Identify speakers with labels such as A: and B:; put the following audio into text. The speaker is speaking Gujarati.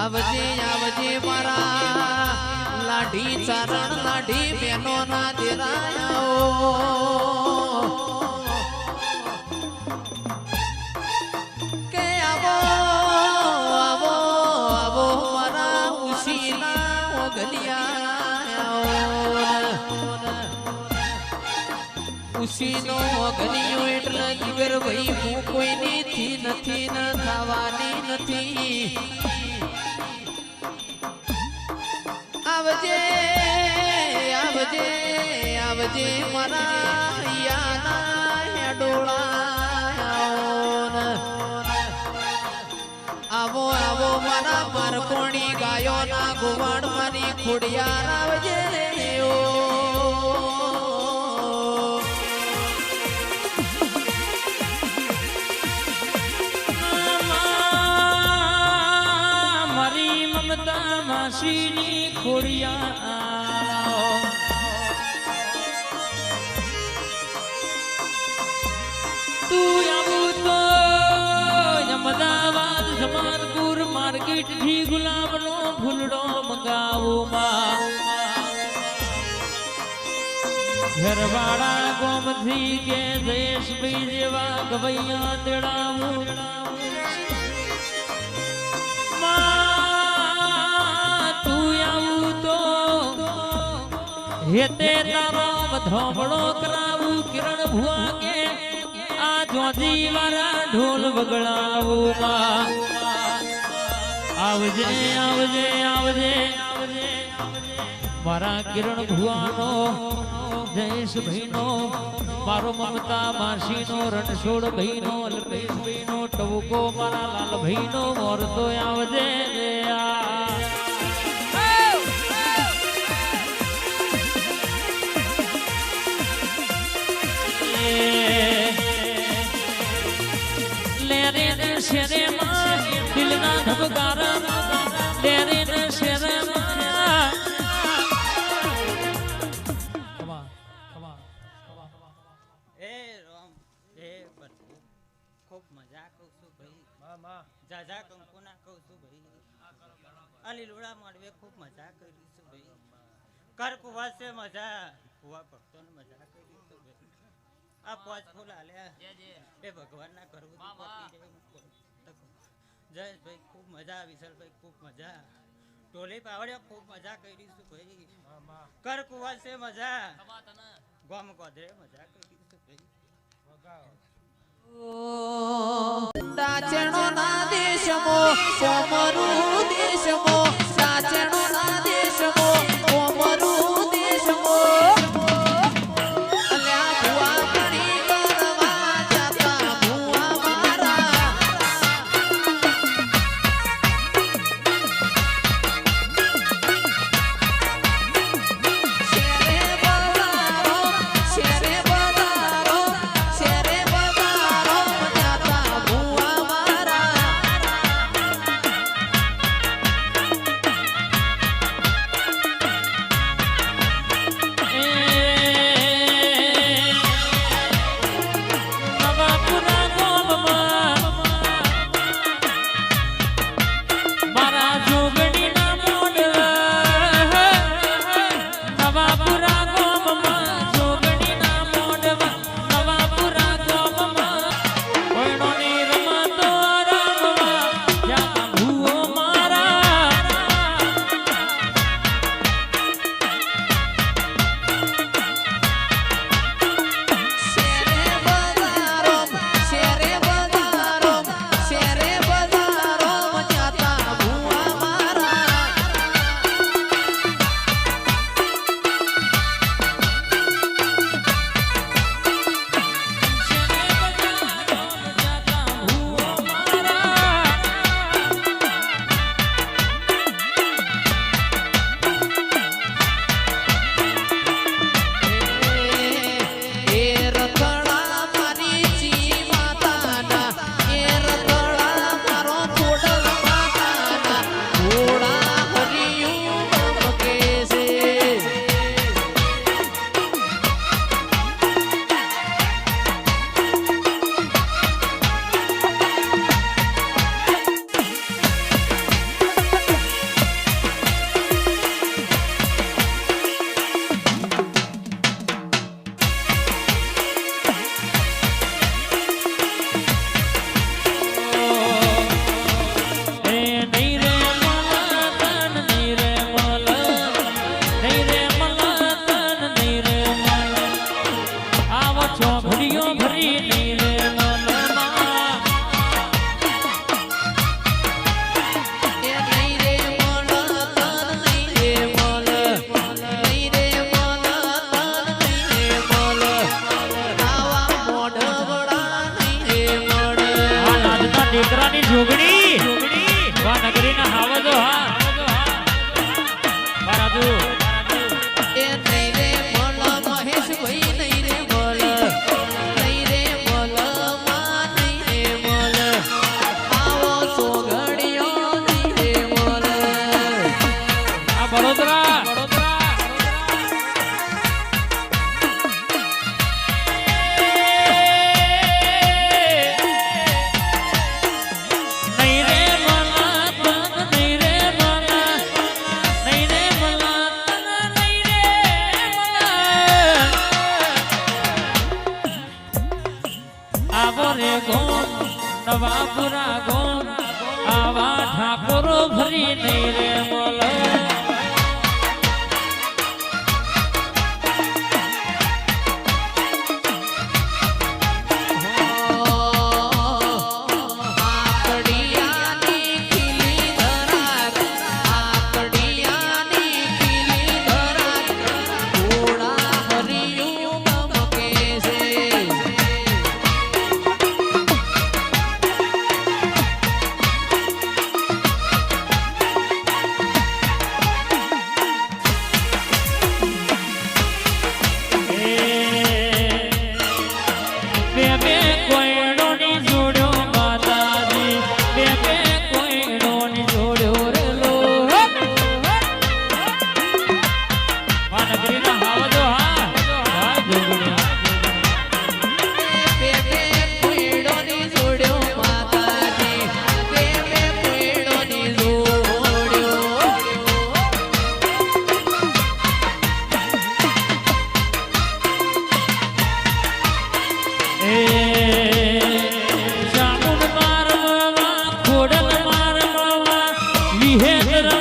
A: આવજે આવજે મારા. લાઢી ચારણ, લાઢી બેનો ના દેરાયો ઉશીનો ઓગલિયો એટલે જીગર ભાઈ હું કોઈની થી નથી, ન થવાની નથી. આવજે આવજે આવજે મારા યાના આવો આવો મારા મારકોણી ગાયો ના ગોવાડ મારી ખુડિયા આવજે ઓ
B: માસીની ખોડિયા તું આવું તો અમદાવાદ સમાનપુર માર્કેટથી ગુલાબનો ફૂલડો મંગાવું ઘરવાળા ગોમથી કે જયેશભાઈ જેવા ગવૈયા તેડાવું. આવું તો હેતે તારો ધોબળો કરાવું, કિરણ ભુવા કે આ જોજી વાળા ઢોલ વગડાવું માં આવજે આવજે આવજે મારા કિરણ ભુવાનો જયેશભાઈનો મારો મમતા માસીનો, રણછોડ ભાઈનો અલ્પેશભાઈનો ટવકો મારા લાલભાઈનો, મોરતો આવજે આ. દિલના ધબકારા લે રે ને શેરે માં
C: એ રામ એ બધું ખૂબ મજા કહું છું ભાઈ જાજા કંકુના કહું છું ભાઈ અલી લોડા મળવે ખૂબ મજા કરી છું ભાઈ કર કુવાસે મજા કુવા ભક્તોને મજા કરી છું ભાઈ આ પાંચ ફૂલ આલ્યા એ ભગવાનના કરવું જયેશભાઈ ખૂબ મજા વિશાલભાઈ ખૂબ મજા. ટોલી પાવડિયા ખૂબ મજા કરીશું ભાઈ? કર કુવાસે મજા. ગોમ ગોધરે મજા કરીશું ભાઈ?
A: દેશમો દેશમો
B: ઠાકોરે ગોમ નવાપુરા ગોમ આવા ઠાકોરો ભરી નહીં રે બોલો Yeah.